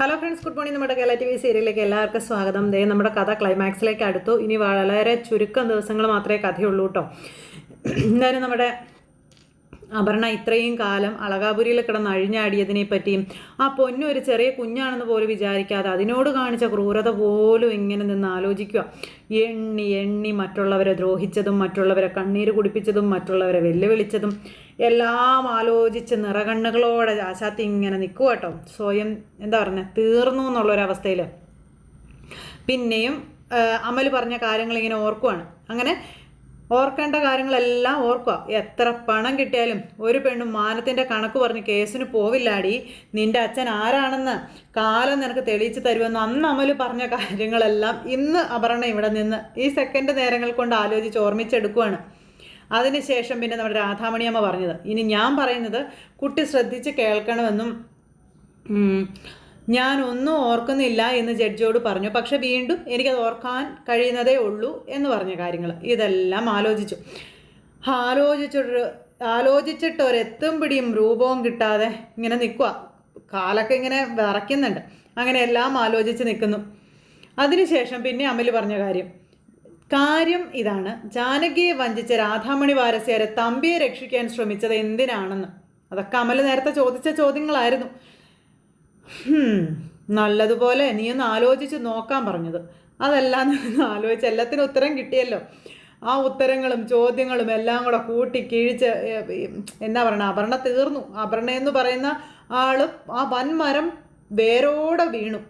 Hello friends good morning നമ്മുടെ Kerala T V സീരിയലിലേക്ക് എല്ലാവർക്കും സ്വാഗതം. ദേ നമ്മുടെ കഥ ക്ലൈമാക്സിലേക്ക് അടുത്തു. ഇനി വളരെ ചുരുക്കം ദിവസങ്ങൾ മാത്രമേ കഥയുള്ളൂ കേട്ടോ എന്തായാലും നമ്മുടെ അപർണ ഇത്രയും കാലം അളകാപുരിയിൽ കിടന്ന് അഴിഞ്ഞാടിയതിനെ പറ്റിയും ആ പൊന്നു ഒരു ചെറിയ കുഞ്ഞാണെന്ന് പോലും വിചാരിക്കാതെ അതിനോട് കാണിച്ച ക്രൂരത പോലും ഇങ്ങനെ നിന്ന് ആലോചിക്കുക. എണ്ണി എണ്ണി മറ്റുള്ളവരെ ദ്രോഹിച്ചതും മറ്റുള്ളവരെ കണ്ണീര് കുടിപ്പിച്ചതും മറ്റുള്ളവരെ വെല്ലുവിളിച്ചതും എല്ലാം ആലോചിച്ച് നിറകണ്ണുകളോടെ ആശാത്തി ഇങ്ങനെ നിൽക്കുക കേട്ടോ. സ്വയം എന്താ പറയുക തീർന്നു എന്നുള്ളൊരവസ്ഥയിൽ പിന്നെയും അമൽ പറഞ്ഞ കാര്യങ്ങൾ ഇങ്ങനെ ഓർക്കുവാണ്. അങ്ങനെ ഓർക്കേണ്ട കാര്യങ്ങളെല്ലാം ഓർക്കുക. എത്ര പണം കിട്ടിയാലും ഒരു പെണ്ണും മാനത്തിന്റെ കണക്ക് പറഞ്ഞ് കേസിന് പോവില്ലാടി. നിന്റെ അച്ഛൻ ആരാണെന്ന് കാലം നിനക്ക് തെളിയിച്ച് തരുമെന്ന് അന്ന് അമൽ പറഞ്ഞ കാര്യങ്ങളെല്ലാം ഇന്ന് അപർണ ഇവിടെ നിന്ന് ഈ സെക്കൻഡ് നേരങ്ങൾ കൊണ്ട് ആലോചിച്ച് ഓർമ്മിച്ചെടുക്കുകയാണ് അതിനുശേഷം പിന്നെ നമ്മുടെ രാധാമണിയമ്മ പറഞ്ഞത്. ഇനി ഞാൻ പറയുന്നത് കുട്ടി ശ്രദ്ധിച്ച് കേൾക്കണമെന്നും ഞാൻ ഒന്നും ഓർക്കുന്നില്ല എന്ന് ജഡ്ജിയോട് പറഞ്ഞു. പക്ഷെ വീണ്ടും എനിക്കത് ഓർക്കാൻ കഴിയുന്നതേ ഉള്ളൂ എന്ന് പറഞ്ഞ കാര്യങ്ങൾ. ഇതെല്ലാം ആലോചിച്ചു. ആലോചിച്ചൊരു ആലോചിച്ചിട്ട് ഒരെത്തും പിടിയും രൂപവും കിട്ടാതെ ഇങ്ങനെ നിൽക്കുക കാലൊക്കെ ഇങ്ങനെ വിറയ്ക്കുന്നുണ്ട്. അങ്ങനെ എല്ലാം ആലോചിച്ച് നിൽക്കുന്നു. അതിനുശേഷം പിന്നെ അമൽ പറഞ്ഞ കാര്യം. കാര്യം ഇതാണ്. ജാനകിയെ വഞ്ചിച്ച രാധാമണി വാരസ്യാരെ തമ്പിയെ രക്ഷിക്കാൻ ശ്രമിച്ചത് എന്തിനാണെന്ന്. അതൊക്കെ അമൽ നേരത്തെ ചോദിച്ച ചോദ്യങ്ങളായിരുന്നു. നല്ലതുപോലെ നീ ഒന്ന് ആലോചിച്ച് നോക്കാൻ പറഞ്ഞത്. അതെല്ലാം ആലോചിച്ച് എല്ലാത്തിനും ഉത്തരം കിട്ടിയല്ലോ. ആ ഉത്തരങ്ങളും ചോദ്യങ്ങളും എല്ലാം കൂടെ കൂട്ടി കിഴിച്ച് എന്താ പറയണ അപർണ തീർന്നു. അപർണ എന്ന് പറയുന്ന ആൾ ആ വൻമരം വേരോടെ വീണു.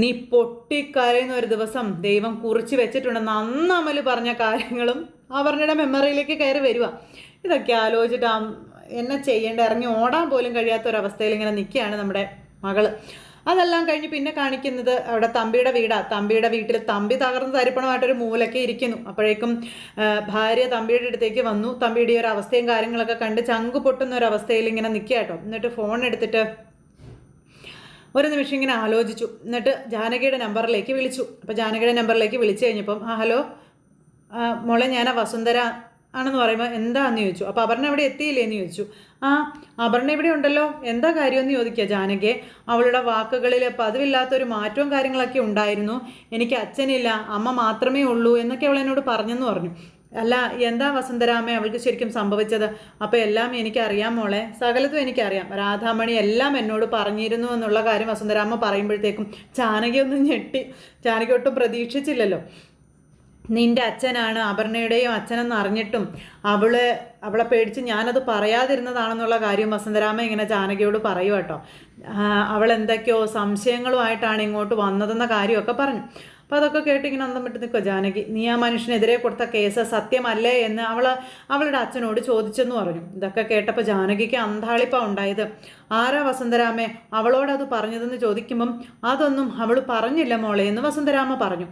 നീ പൊട്ടിക്കരയുന്ന ഒരു ദിവസം ദൈവം കുറിച്ച് വെച്ചിട്ടുണ്ടെന്ന് അന്ന് പറഞ്ഞ കാര്യങ്ങളും അപർണയുടെ മെമ്മറിയിലേക്ക് കയറി വരിക ഇതൊക്കെ ആലോചിച്ചിട്ട് എന്നെ ചെയ്യേണ്ട ഇറങ്ങി ഓടാൻ പോലും കഴിയാത്ത ഒരു ഒരവസ്ഥയിൽ ഇങ്ങനെ നിൽക്കുകയാണ് നമ്മുടെ മകൾ. അതെല്ലാം കഴിഞ്ഞ് പിന്നെ കാണിക്കുന്നത് അവിടെ തമ്പിയുടെ വീടാ. തമ്പിയുടെ വീട്ടിൽ തമ്പി തകർന്ന് തരിപ്പണമായിട്ടൊരു മൂലൊക്കെ ഇരിക്കുന്നു. അപ്പോഴേക്കും ഭാര്യ തമ്പിയുടെ അടുത്തേക്ക് വന്നു. തമ്പിയുടെ ഒരു അവസ്ഥയും കാര്യങ്ങളൊക്കെ കണ്ട് ചങ്കു പൊട്ടുന്ന ഒരു അവസ്ഥയിൽ ഇങ്ങനെ നിൽക്കുക കേട്ടോ. എന്നിട്ട് ഫോൺ എടുത്തിട്ട് ഒരു നിമിഷം ഇങ്ങനെ ആലോചിച്ചു. എന്നിട്ട് ജാനകിയുടെ നമ്പറിലേക്ക് വിളിച്ചു. അപ്പോൾ ജാനകിയുടെ നമ്പറിലേക്ക് വിളിച്ചു കഴിഞ്ഞപ്പം ആ ഹലോ മോളെ ഞാൻ വസുന്ധര ആണെന്ന് പറയുമ്പോൾ എന്താന്ന് ചോദിച്ചു. അപ്പോൾ അപർണ ഇവിടെ എത്തിയില്ലേ എന്ന് ചോദിച്ചു. ആ അപർണ ഇവിടെ ഉണ്ടല്ലോ. എന്താ കാര്യമെന്ന് ചോദിക്കുക ജാനകെ. അവളുടെ വാക്കുകളിൽ പതിവില്ലാത്തൊരു മാറ്റവും കാര്യങ്ങളൊക്കെ ഉണ്ടായിരുന്നു. എനിക്ക് അച്ഛനില്ല അമ്മ മാത്രമേ ഉള്ളൂ എന്നൊക്കെ അവൾ എന്നോട് പറഞ്ഞെന്ന് പറഞ്ഞു. അല്ല എന്താ വസന്തരാമ അവൾക്ക് ശരിക്കും സംഭവിച്ചത്? അപ്പോൾ എല്ലാം എനിക്കറിയാം മോളെ. സകലത്തും എനിക്കറിയാം. രാധാമണി എല്ലാം എന്നോട് പറഞ്ഞിരുന്നു എന്നുള്ള കാര്യം വസന്തരാമ പറയുമ്പോഴത്തേക്കും ജാനകി ഒന്ന് ഞെട്ടി. ജാനകി ഒട്ടും പ്രതീക്ഷിച്ചില്ലല്ലോ. നിന്റെ അച്ഛനാണ് അപർണയുടെയും അച്ഛനെന്ന് അറിഞ്ഞിട്ടും അവൾ അവളെ പേടിച്ച് ഞാനത് പറയാതിരുന്നതാണെന്നുള്ള കാര്യം വസന്തരാമ ഇങ്ങനെ ജാനകിയോട് പറയൂ കേട്ടോ അവൾ എന്തൊക്കെയോ സംശയങ്ങളുമായിട്ടാണ് ഇങ്ങോട്ട് വന്നതെന്ന കാര്യമൊക്കെ പറഞ്ഞു. അപ്പോൾ അതൊക്കെ കേട്ട് ഇങ്ങനെ അന്തം വിട്ട് നിൽക്കുക ജാനകി. നീ ആ മനുഷ്യനെതിരെ കൊടുത്ത കേസ് സത്യമല്ലേ എന്ന് അവൾ അവളുടെ അച്ഛനോട് ചോദിച്ചെന്ന് പറഞ്ഞു. ഇതൊക്കെ കേട്ടപ്പോൾ ജാനകിക്ക് അന്താളിപ്പ ഉണ്ടായത്. ആരാ വസന്തരാമേ? അവളോടത് പറഞ്ഞതെന്ന് ചോദിക്കുമ്പം അതൊന്നും അവൾ പറഞ്ഞില്ല മോളെ എന്ന് വസന്തരാമ പറഞ്ഞു.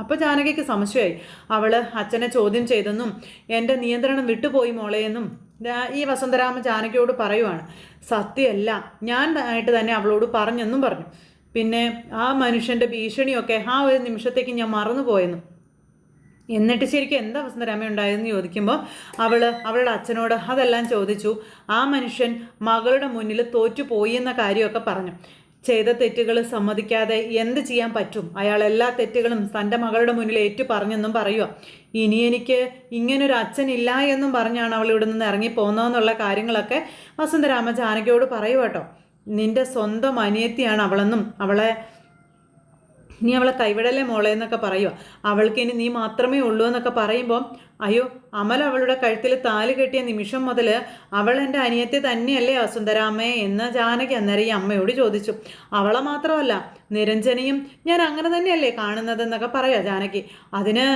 അപ്പോൾ ജാനകിക്ക് സംശയമായി. അവൾ അച്ഛനെ ചോദ്യം ചെയ്തെന്നും എന്റെ നിയന്ത്രണം വിട്ടുപോയി മോളെയെന്നും ഈ വസന്തരാമ ജാനകിയോട് പറയുവാണ്. സത്യമല്ല ഞാൻ ആയിട്ട് തന്നെ അവളോട് പറഞ്ഞെന്നും പറഞ്ഞു. പിന്നെ ആ മനുഷ്യന്റെ ഭീഷണിയൊക്കെ ആ ഒരു നിമിഷത്തേക്ക് ഞാൻ മറന്നുപോയെന്നും. എന്നിട്ട് ശരിക്കും എന്താ വസന്തരാമ ഉണ്ടായതെന്ന് ചോദിക്കുമ്പോൾ അവൾ അവളുടെ അച്ഛനോട് അതെല്ലാം ചോദിച്ചു. ആ മനുഷ്യൻ മകളുടെ മുന്നിൽ തോറ്റുപോയി എന്ന കാര്യമൊക്കെ പറഞ്ഞു. ചെയ്ത തെറ്റുകൾ സമ്മതിക്കാതെ എന്ത് ചെയ്യാൻ പറ്റും? അയാൾ എല്ലാ തെറ്റുകളും തന്റെ മകളുടെ മുന്നിൽ ഏറ്റു പറഞ്ഞെന്നും പറയുക ഇനി എനിക്ക് ഇങ്ങനൊരു അച്ഛനില്ല എന്നും പറഞ്ഞാണ് അവൾ ഇവിടെ നിന്ന് ഇറങ്ങി പോകുന്നതെന്നുള്ള കാര്യങ്ങളൊക്കെ വസന്തരാമ ജാനകിയോട് പറയുക കേട്ടോ. നിന്റെ സ്വന്തം അനിയത്തിയാണ് അവളെന്നും അവളെ നീ അവളെ കൈവിടല്ലേ മോളെ എന്നൊക്കെ പറയുക അവൾക്ക് ഇനി നീ മാത്രമേ ഉള്ളൂ എന്നൊക്കെ പറയുമ്പോൾ അയ്യോ അമൽ അവളുടെ കഴുത്തിൽ താൽ കെട്ടിയ നിമിഷം മുതൽ അവൾ എന്റെ അനിയത്തെ തന്നെയല്ലേ വസുന്ധരാമ്മേ എന്ന് ജാനകി അന്നേരം ഈ അമ്മയോട് ചോദിച്ചു. അവളെ മാത്രമല്ല നിരഞ്ജനയും ഞാൻ അങ്ങനെ തന്നെയല്ലേ കാണുന്നതെന്നൊക്കെ പറയാം ജാനകി. അതിന്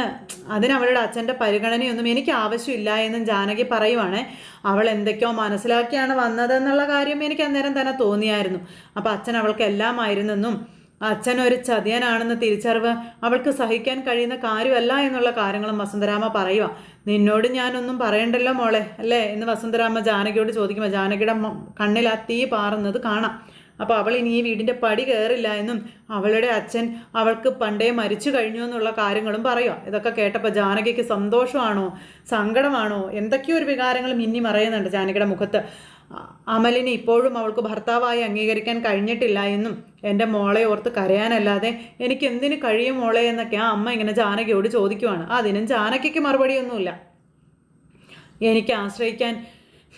അതിന് അവളുടെ അച്ഛന്റെ പരിഗണനയൊന്നും എനിക്ക് ആവശ്യമില്ല എന്നും ജാനകി പറയുവാണേ. അവൾ എന്തൊക്കെയോ മനസ്സിലാക്കിയാണ് വന്നതെന്നുള്ള കാര്യം എനിക്ക് അന്നേരം തന്നെ തോന്നിയായിരുന്നു. അപ്പോൾ അച്ഛൻ അവൾക്ക് എല്ലാമായിരുന്നെന്നും അച്ഛൻ ഒരു ചതിയനാണെന്ന് തിരിച്ചറിവ് അവൾക്ക് സഹിക്കാൻ കഴിയുന്ന കാര്യമല്ല എന്നുള്ള കാര്യങ്ങളും വസുന്ധരാമ പറയുക നിന്നോട് ഞാനൊന്നും പറയണ്ടല്ലോ മോളെ അല്ലേ? എന്ന് വസുന്ധരാമ ജാനകിയോട് ചോദിക്കുമ്പോൾ ജാനകിയുടെ കണ്ണിൽ ആ തീ പാറുന്നത് കാണാം. അപ്പോൾ അവൾ ഇനി ഈ വീടിന്റെ പടി കയറില്ല എന്നും അവളുടെ അച്ഛൻ അവൾക്ക് പണ്ടേ മരിച്ചു കഴിഞ്ഞു എന്നുള്ള കാര്യങ്ങളും പറയുക ഇതൊക്കെ കേട്ടപ്പോൾ ജാനകിക്ക് സന്തോഷമാണോ? സങ്കടമാണോ? എന്തൊക്കെയോ ഒരു വികാരങ്ങളും മിന്നി മറയുന്നുണ്ട് ജാനകിയുടെ മുഖത്ത്. അമലിന് ഇപ്പോഴും അവൾക്ക് ഭർത്താവായി അംഗീകരിക്കാൻ കഴിഞ്ഞിട്ടില്ല എന്നും എന്റെ മോളെ ഓർത്ത് കരയാനല്ലാതെ എനിക്ക് എന്തിനു കഴിയും മോളെ എന്നൊക്കെ ആ അമ്മ ഇങ്ങനെ ജാനകിയോട് ചോദിക്കുവാണ്. അതിനും ജാനകിക്ക് മറുപടിയൊന്നുമില്ല. എനിക്ക് ആശ്രയിക്കാൻ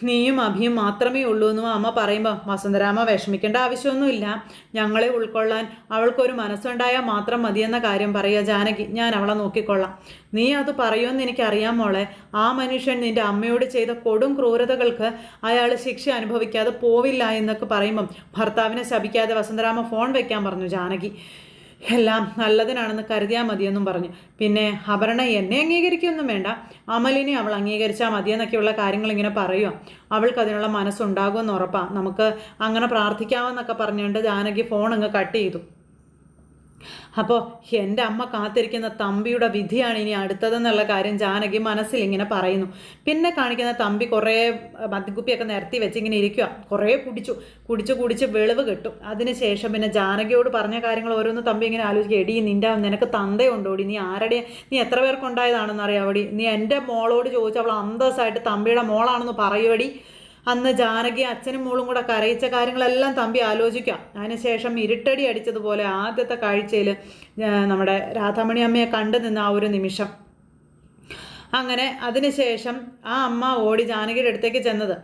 നീയും അഭിയും മാത്രമേ ഉള്ളൂ എന്നും അമ്മ പറയുമ്പോൾ വസുന്ധരാമ വിഷമിക്കേണ്ട ആവശ്യമൊന്നുമില്ല. ഞങ്ങളെ ഉൾക്കൊള്ളാൻ അവൾക്കൊരു മനസ്സുണ്ടായാൽ മാത്രം മതിയെന്ന കാര്യം പറയുക ജാനകി. ഞാൻ അവളെ നോക്കിക്കൊള്ളാം. നീ അത് പറയുമെന്ന് എനിക്കറിയാം മോളെ. ആ മനുഷ്യൻ നിന്റെ അമ്മയോട് ചെയ്ത കൊടും ക്രൂരതകൾക്ക് അയാൾ ശിക്ഷ അനുഭവിക്കാതെ പോവില്ല എന്നൊക്കെ പറയുമ്പം ഭർത്താവിനെ ശപിക്കാതെ വസുന്ധരാമ ഫോൺ വയ്ക്കാൻ പറഞ്ഞു ജാനകി. എല്ലാം നല്ലതിനാണെന്ന് കരുതിയാൽ മതിയെന്നും പറഞ്ഞു. പിന്നെ അപർണ എന്നെ അംഗീകരിക്കുകയൊന്നും വേണ്ട. അമലിനെ അവൾ അംഗീകരിച്ചാൽ മതിയെന്നൊക്കെയുള്ള കാര്യങ്ങൾ ഇങ്ങനെ പറയുക അവൾക്ക് അതിനുള്ള മനസ്സുണ്ടാകുമെന്ന് ഉറപ്പാണ് നമുക്ക് അങ്ങനെ പ്രാർത്ഥിക്കാമെന്നൊക്കെ പറഞ്ഞുകൊണ്ട് ജാനകി ഫോൺ അങ്ങ് കട്ട് ചെയ്തു. അപ്പോൾ എന്റെ അമ്മ കാത്തിരിക്കുന്ന തമ്പിയുടെ വിധിയാണ് ഇനി അടുത്തതെന്നുള്ള കാര്യം ജാനകി മനസ്സിൽ ഇങ്ങനെ പറയുന്നു. പിന്നെ കാണിക്കുന്ന തമ്പി കുറേ മദ്യക്കുപ്പിയൊക്കെ നിരത്തി വെച്ച് ഇങ്ങനെ ഇരിക്കുക കുറേ കുടിച്ചു. കുടിച്ച് കുടിച്ച് വെളിവ് കിട്ടും. അതിനുശേഷം പിന്നെ ജാനകിയോട് പറഞ്ഞ കാര്യങ്ങൾ ഓരോന്ന് തമ്പി ഇങ്ങനെ ആലോചിക്കുക. എടി നിന്റെ നിനക്ക് തന്തയുണ്ടോടി നീ ആരുടെ? നീ എത്ര പേർക്കുണ്ടായതാണെന്ന് അവിടെ നീ എന്റെ മോളോട് ചോദിച്ചു അവൾ അന്തസ്സായിട്ട് തമ്പിയുടെ മോളാണെന്ന് പറയുവടി? അന്ന് ജാനകി അച്ഛനും മോളും കൂടെ കരയിച്ച കാര്യങ്ങളെല്ലാം തമ്പി ആലോചിക്കാം. അതിനുശേഷം ഇരുട്ടടി അടിച്ചതുപോലെ ആദ്യത്തെ കാഴ്ചയിൽ നമ്മുടെ രാധാമണി അമ്മയെ കണ്ടു നിന്ന ആ ഒരു നിമിഷം. അങ്ങനെ അതിനുശേഷം ആ അമ്മ ഓടി ജാനകിയുടെ അടുത്തേക്ക് ചെന്നത്.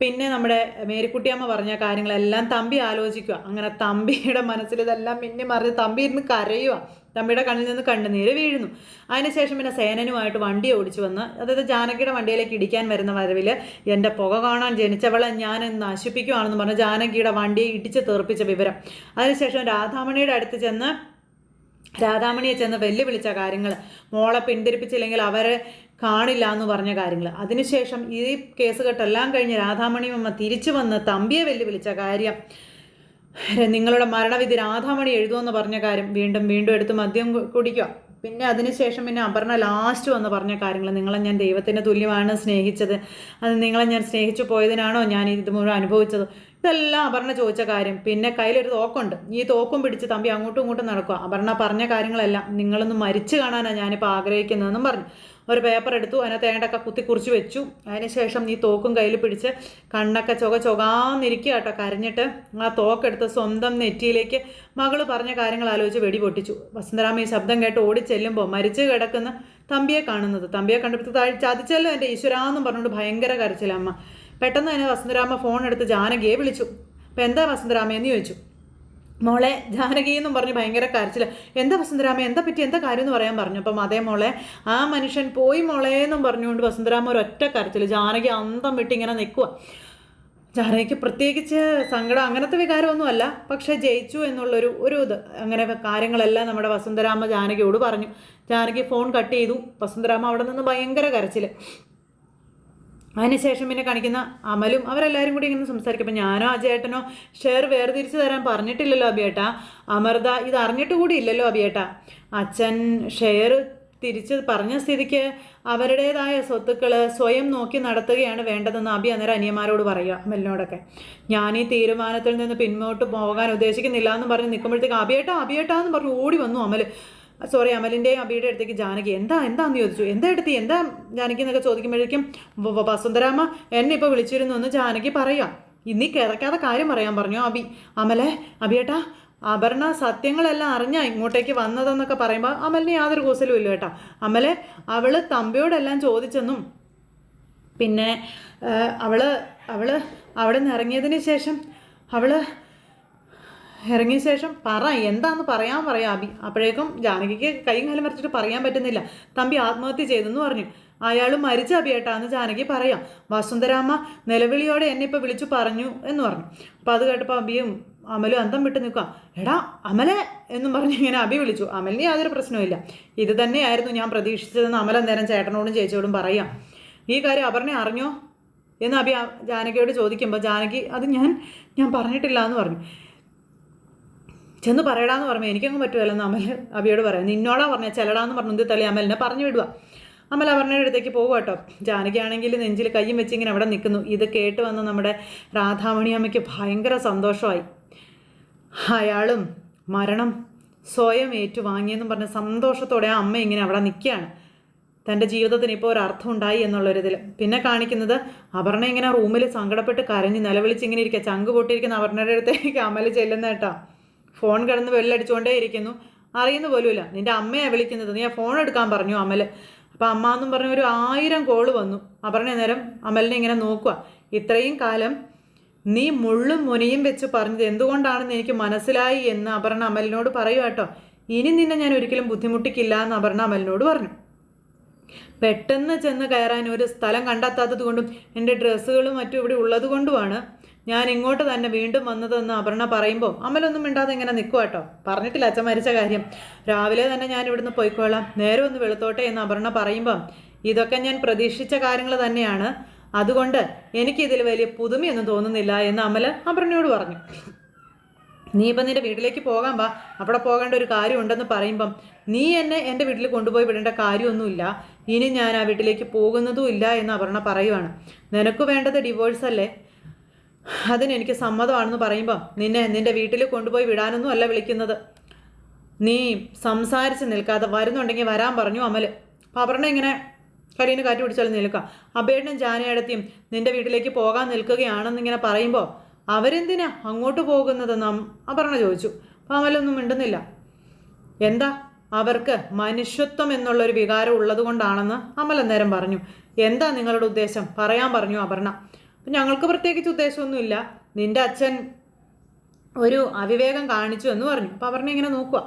പിന്നെ നമ്മുടെ മേരിക്കുട്ടിയമ്മ പറഞ്ഞ കാര്യങ്ങളെല്ലാം തമ്പി ആലോചിക്കുക. അങ്ങനെ തമ്പിയുടെ മനസ്സിൽ ഇതെല്ലാം മിന്നി മറിഞ്ഞ് തമ്പി ഇരുന്ന് കരയുക. തമ്പിയുടെ കണ്ണിൽ നിന്ന് കണ്ണുനീര് വീഴുന്നു. അതിനുശേഷം പിന്നെ സേനനുമായിട്ട് വണ്ടി ഓടിച്ചു വന്ന് അതായത് ജാനകിയുടെ വണ്ടിയിലേക്ക് ഇടിക്കാൻ വരുന്ന വരവിൽ എന്റെ പുക കാണാൻ ജനിച്ചവളെ ഞാൻ നശിപ്പിക്കുകയാണെന്ന് പറഞ്ഞ് ജാനകിയുടെ വണ്ടിയെ ഇടിച്ച് തെറിപ്പിച്ച വിവരം. അതിനുശേഷം രാധാമണിയുടെ അടുത്ത് ചെന്ന് രാധാമണിയെ ചെന്ന് വെല്ലുവിളിച്ച കാര്യങ്ങൾ മോളെ പിന്തിരിപ്പിച്ചില്ലെങ്കിൽ അവരെ കാണില്ല എന്ന് പറഞ്ഞ കാര്യങ്ങൾ അതിനുശേഷം ഈ കേസ് കെട്ടെല്ലാം കഴിഞ്ഞ് രാധാമണി അമ്മ തിരിച്ചു വന്ന് തമ്പിയെ വെല്ലുവിളിച്ച കാര്യം. നിങ്ങളുടെ മരണവിധി രാധാമണി എഴുതുമെന്ന് പറഞ്ഞ കാര്യം വീണ്ടും വീണ്ടും എടുത്ത് മദ്യം കുടിക്കുക. പിന്നെ അതിനുശേഷം പിന്നെ അപർണ ലാസ്റ്റ് വന്ന് പറഞ്ഞ കാര്യങ്ങൾ നിങ്ങളെ ഞാൻ ദൈവത്തിന്റെ തുല്യമാണ് സ്നേഹിച്ചത്. അത് നിങ്ങളെ ഞാൻ സ്നേഹിച്ചു പോയതിനാണോ ഞാൻ ഇത് മുഴുവൻ അനുഭവിച്ചത്? ഇതെല്ലാം അപർണ ചോദിച്ച കാര്യം. പിന്നെ കയ്യിലൊരു തോക്കുണ്ട്. ഈ തോക്കും പിടിച്ച് തമ്പി അങ്ങോട്ടും ഇങ്ങോട്ടും നടക്കുക. അപർണ പറഞ്ഞ കാര്യങ്ങളെല്ലാം നിങ്ങളൊന്ന് മരിച്ചു കാണാനാണ് ഞാനിപ്പോൾ ആഗ്രഹിക്കുന്നതെന്നും പറഞ്ഞു. ഒരു പേപ്പർ എടുത്തു അതിനകത്ത് കുത്തി കുറിച്ച് വെച്ചു. അതിനുശേഷം നീ തോക്കും കയ്യിൽ പിടിച്ച് കണ്ണൊക്കെ ചുക ചുകാന്നിരിക്കുക കേട്ടോ കരഞ്ഞിട്ട് ആ തോക്കെടുത്ത് സ്വന്തം നെറ്റിയിലേക്ക് മകൾ പറഞ്ഞ കാര്യങ്ങൾ ആലോചിച്ച് വെടി പൊട്ടിച്ചു. വസന്തരാമ ഈ ശബ്ദം കേട്ട് ഓടി ചെല്ലുമ്പോൾ മരിച്ചു കിടക്കുന്ന തമ്പിയെ കാണുന്നത്. തമ്പിയെ കണ്ടപ്പോൾ ചതിച്ചല്ലോ എന്റെ ഈശ്വരാന്നും പറഞ്ഞുകൊണ്ട് ഭയങ്കര കരച്ചിലമ്മ. പെട്ടെന്ന് തന്നെ വസന്തരാമ ഫോൺ എടുത്ത് ജാനകിയെ വിളിച്ചു. അപ്പം എന്താ വസന്തരാമ? എന്ന് ചോദിച്ചു. മോളെ ജാനകി എന്നും പറഞ്ഞ് ഭയങ്കര കരച്ചിൽ എന്താ വസുന്ധരാമ എന്താ പറ്റി? എന്താ കാര്യം എന്ന് പറയാൻ പറഞ്ഞു. അപ്പം അതേ മോളെ ആ മനുഷ്യൻ പോയി മോളെ എന്നും പറഞ്ഞുകൊണ്ട് വസുന്ധരാമ ഒരൊറ്റ കരച്ചിൽ ജാനകി അന്തം വിട്ട് ഇങ്ങനെ നിൽക്കുക ജാനകിക്ക് പ്രത്യേകിച്ച് സങ്കടം അങ്ങനത്തെ വികാരമൊന്നുമല്ല. പക്ഷേ ജയിച്ചു എന്നുള്ളൊരു ഒരു ഇത്. അങ്ങനെ കാര്യങ്ങളെല്ലാം നമ്മുടെ വസുന്ധരാമ ജാനകിയോട് പറഞ്ഞു. ജാനകി ഫോൺ കട്ട് ചെയ്തു. വസുന്ധരാമ അവിടെ നിന്ന് ഭയങ്കര കരച്ചിൽ അതിനുശേഷം പിന്നെ കാണിക്കുന്ന അമലും അവരെല്ലാവരും കൂടി ഇങ്ങനെ സംസാരിക്കും. ഞാനോ അജയേട്ടനോ ഷെയർ വേർതിരിച്ച് തരാൻ പറഞ്ഞിട്ടില്ലല്ലോ അബിയേട്ടാ അമൃത ഇത് അറിഞ്ഞിട്ട് കൂടി ഇല്ലല്ലോ അബിയേട്ടാ അച്ഛൻ ഷെയർ തിരിച്ച് പറഞ്ഞ സ്ഥിതിക്ക് അവരുടേതായ സ്വത്തുക്കൾ സ്വയം നോക്കി നടത്തുകയാണ് വേണ്ടതെന്ന് അബി അന്നേരം അനിയന്മാരോട് പറയുക അമലിനോടൊക്കെ. ഞാൻ ഈ തീരുമാനത്തിൽ നിന്ന് പിന്നോട്ട് പോകാൻ ഉദ്ദേശിക്കുന്നില്ല എന്ന് പറഞ്ഞ് നിൽക്കുമ്പോഴത്തേക്ക് അബിയേട്ടാ അബിയേട്ടാ പറഞ്ഞ് ഓടി വന്നു അമൽ സോറി അമലിന്റെയും അബിയുടെ അടുത്തേക്ക് ജാനകി എന്താ എന്താന്ന് ചോദിച്ചു? എന്താ എടുത്തി? എന്താ ജാനകി എന്നൊക്കെ ചോദിക്കുമ്പോഴേക്കും വസുന്ധരാമ എന്നെ ഇപ്പോൾ വിളിച്ചിരുന്നു എന്ന് ജാനകി പറയാം. ഇന്നീ കിടക്കാതെ കാര്യം പറയാൻ പറഞ്ഞു അബി. അമലെ അബിയേട്ടാ അപർണ സത്യങ്ങളെല്ലാം അറിഞ്ഞാ ഇങ്ങോട്ടേക്ക് വന്നതെന്നൊക്കെ പറയുമ്പോൾ അമലിന് യാതൊരു കൂസലും ഇല്ല കേട്ടോ. അമലെ അവൾ തമ്പിയോടെല്ലാം ചോദിച്ചെന്നും പിന്നെ അവൾ അവൾ അവിടെ നിന്ന് ഇറങ്ങിയതിന് ശേഷം അവൾ ഇറങ്ങിയ ശേഷം പറ എന്താന്ന് പറയാൻ പറയാം അബി അപ്പോഴേക്കും ജാനകിക്ക് കൈയും കാലം വരച്ചിട്ട് പറയാൻ പറ്റുന്നില്ല. തമ്പി ആത്മഹത്യ ചെയ്തെന്ന് പറഞ്ഞു. അയാൾ മരിച്ച അബിയേട്ടാന്ന് ജാനകി പറയാം. വസുന്ധരാമ്മ നിലവിളിയോടെ എന്നെ ഇപ്പോൾ വിളിച്ചു പറഞ്ഞു എന്ന് പറഞ്ഞു. അപ്പോൾ അത് കേട്ടപ്പോൾ അബിയും അമലും അന്തം വിട്ട് നിൽക്കുക എടാ അമലെ എന്നും പറഞ്ഞ് ഇങ്ങനെ അബി വിളിച്ചു. അമലിന് യാതൊരു പ്രശ്നവുമില്ല ഇത് തന്നെയായിരുന്നു ഞാൻ പ്രതീക്ഷിച്ചതെന്ന് അമൽ നേരം ചേട്ടനോടും ചേച്ചിയോടും പറയാം. ഈ കാര്യം അപർണ അറിഞ്ഞോ? എന്ന് അബി ജാനകിയോട് ചോദിക്കുമ്പോൾ ജാനകി അത് ഞാൻ ഞാൻ പറഞ്ഞിട്ടില്ല എന്ന് പറഞ്ഞു. ചെന്ന് പറയടാന്ന് പറഞ്ഞു എനിക്കങ്ങ് പറ്റുമല്ലെന്ന് അമൽ അബിയോട് പറയാം. നിന്നോടാ പറഞ്ഞ ചെല്ലടാന്ന് പറഞ്ഞു ഉന്തി തള്ളി അമലിനെ പറഞ്ഞു വിടുക അമൽ അപർണയുടെ അടുത്തേക്ക് പോകുക കേട്ടോ. ജാനകിയാണെങ്കിൽ നെഞ്ചിൽ കയ്യും വെച്ച് ഇങ്ങനെ അവിടെ നിൽക്കുന്നു. ഇത് കേട്ട് വന്ന് നമ്മുടെ രാധാമണി അമ്മയ്ക്ക് ഭയങ്കര സന്തോഷമായി. അയാളും മരണം സ്വയം ഏറ്റുവാങ്ങിയെന്നും പറഞ്ഞ് സന്തോഷത്തോടെ ആ അമ്മ ഇങ്ങനെ അവിടെ നിൽക്കുകയാണ്. തന്റെ ജീവിതത്തിന് ഇപ്പോൾ ഒരു അർത്ഥം ഉണ്ടായി എന്നുള്ളൊരിതിൽ. പിന്നെ കാണിക്കുന്നത് അപർണ ഇങ്ങനെ റൂമിൽ സങ്കടപ്പെട്ട് കരഞ്ഞ് നിലവിളിച്ച് ഇങ്ങനെ ഇരിക്കുക. ചങ്ക് പൊട്ടിയിരിക്കുന്ന അപർണയുടെ അടുത്തേക്ക് അമൽ ചെല്ലുന്ന കേട്ടോ. ഫോൺ കിടന്ന് വെള്ളടിച്ചുകൊണ്ടേ ഇരിക്കുന്നു. അറിയുന്ന പോലുമില്ല. നിന്റെ അമ്മയാണ് വിളിക്കുന്നത്. നീ ആ ഫോൺ എടുക്കാൻ പറഞ്ഞു അമൽ അപ്പോൾ അമ്മ എന്നും പറഞ്ഞ ഒരു ആയിരം കോൾ വന്നു. അപർണ നേരം അമലിനെ ഇങ്ങനെ നോക്കുക ഇത്രയും കാലം നീ മുള്ളും മുനയും വെച്ച് പറഞ്ഞത് എന്തുകൊണ്ടാണെന്ന് എനിക്ക് മനസ്സിലായി എന്ന് അപർണ അമലിനോട് പറയുക കേട്ടോ. ഇനി നിന്നെ ഞാൻ ഒരിക്കലും ബുദ്ധിമുട്ടിക്കില്ല എന്ന് അപർണ അമലിനോട് പറഞ്ഞു. പെട്ടെന്ന് ചെന്ന് കയറാൻ ഒരു സ്ഥലം കണ്ടെത്താത്തത് കൊണ്ടും എന്റെ ഡ്രസ്സുകളും മറ്റും ഇവിടെ ഉള്ളത് കൊണ്ടുമാണ് ഞാൻ ഇങ്ങോട്ട് തന്നെ വീണ്ടും വന്നതെന്ന് അപർണ പറയുമ്പോൾ അമലൊന്നും മിണ്ടാതെ ഇങ്ങനെ നിൽക്കുക കേട്ടോ പറഞ്ഞിട്ടില്ല അച്ഛൻ മരിച്ച കാര്യം. രാവിലെ തന്നെ ഞാൻ ഇവിടുന്ന് പോയിക്കോളാം. നേരെ ഒന്ന് വെളുത്തോട്ടെ എന്ന് അപർണ പറയുമ്പം ഇതൊക്കെ ഞാൻ പ്രതീക്ഷിച്ച കാര്യങ്ങൾ തന്നെയാണ്. അതുകൊണ്ട് എനിക്കിതിൽ വലിയ പുതുമയൊന്നും തോന്നുന്നില്ല എന്ന് അമല അപർണയോട് പറഞ്ഞു. നീ ഇപ്പം നിന്റെ വീട്ടിലേക്ക് പോകാൻ വാ. അവിടെ പോകേണ്ട ഒരു കാര്യമുണ്ടെന്ന് പറയുമ്പം നീ എന്നെ എന്റെ വീട്ടിൽ കൊണ്ടുപോയി വിടേണ്ട കാര്യമൊന്നുമില്ല. ഇനി ഞാൻ ആ വീട്ടിലേക്ക് പോകുന്നതും ഇല്ല എന്ന് അപർണ പറയുവാണ്. നിനക്ക് വേണ്ടത് ഡിവോഴ്സ് അല്ലേ? അതിന് എനിക്ക് സമ്മതമാണെന്ന് പറയുമ്പോൾ നിന്നെ നിന്റെ വീട്ടിൽ കൊണ്ടുപോയി വിടാനൊന്നും അല്ല വിളിക്കുന്നത്. നീ സംസാരിച്ച് നിൽക്കാതെ വരുന്നുണ്ടെങ്കിൽ വരാൻ പറഞ്ഞു അമൽ അപർണ ഇങ്ങനെ കരീന് കാറ്റ് പിടിച്ചാലും നിൽക്കുക അബേട്ടനും ജാനയടത്തിയും നിന്റെ വീട്ടിലേക്ക് പോകാൻ നിൽക്കുകയാണെന്ന് ഇങ്ങനെ പറയുമ്പോൾ അവരെന്തിനാ അങ്ങോട്ട് പോകുന്നതെന്ന് അപർണ ചോദിച്ചു. അപ്പം അമലൊന്നും മിണ്ടുന്നില്ല. എന്താ? അവർക്ക് മനുഷ്യത്വം എന്നുള്ളൊരു വികാരം ഉള്ളത് കൊണ്ടാണെന്ന് അമൽ അന്നേരം പറഞ്ഞു. എന്താ നിങ്ങളുടെ ഉദ്ദേശം? പറയാൻ പറഞ്ഞു അപർണ. അപ്പം ഞങ്ങൾക്ക് പ്രത്യേകിച്ച് ഉദ്ദേശമൊന്നുമില്ല. നിന്റെ അച്ഛൻ ഒരു അവിവേകം കാണിച്ചു എന്ന് പറഞ്ഞു. അപ്പോൾ അപർണ ഇങ്ങനെ നോക്കുക.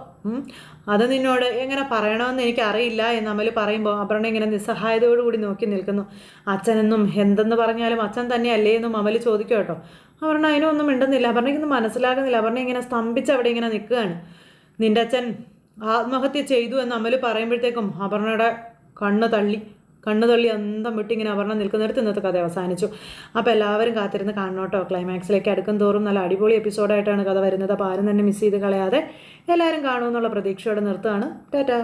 അത് നിന്നോട് എങ്ങനെ പറയണമെന്ന് എനിക്ക് അറിയില്ല എന്ന് അമൽ പറയുമ്പോൾ അപർണ ഇങ്ങനെ നിസ്സഹായതയോടുകൂടി നോക്കി നിൽക്കുന്നു. അച്ഛനെന്നും എന്തെന്ന് പറഞ്ഞാലും അച്ഛൻ തന്നെയല്ലേ എന്നും അമൽ ചോദിക്കും കേട്ടോ. അപർണ അതിനൊന്നും മിണ്ടുന്നില്ല. അപർണയ്ക്കൊന്നും മനസ്സിലാകുന്നില്ല. അപർണ ഇങ്ങനെ സ്തംഭിച്ച് അവിടെ ഇങ്ങനെ നിൽക്കുകയാണ്. നിന്റെ അച്ഛൻ ആത്മഹത്യ ചെയ്തു എന്ന് അമൽ പറയുമ്പോഴത്തേക്കും അപർണയുടെ കണ്ണ് തള്ളി. കണ്ണ് തള്ളി അന്തം വിട്ട് ഇങ്ങനെ അപർണ നിൽക്കുന്നിടത്ത് ഇന്നത്തെ കഥ അവസാനിച്ചു. അപ്പോൾ എല്ലാവരും കാത്തിരുന്ന് കാണണോട്ടോ ക്ലൈമാക്സിലേക്ക് അടുക്കും തോറും നല്ല അടിപൊളി എപ്പിസോഡായിട്ടാണ് കഥ വരുന്നത്. അപ്പോൾ ആരും തന്നെ മിസ് ചെയ്ത് കളയാതെ എല്ലാവരും കാണുമെന്നുള്ള പ്രതീക്ഷയോടെ നിർത്തുകയാണ്. ടാറ്റാ.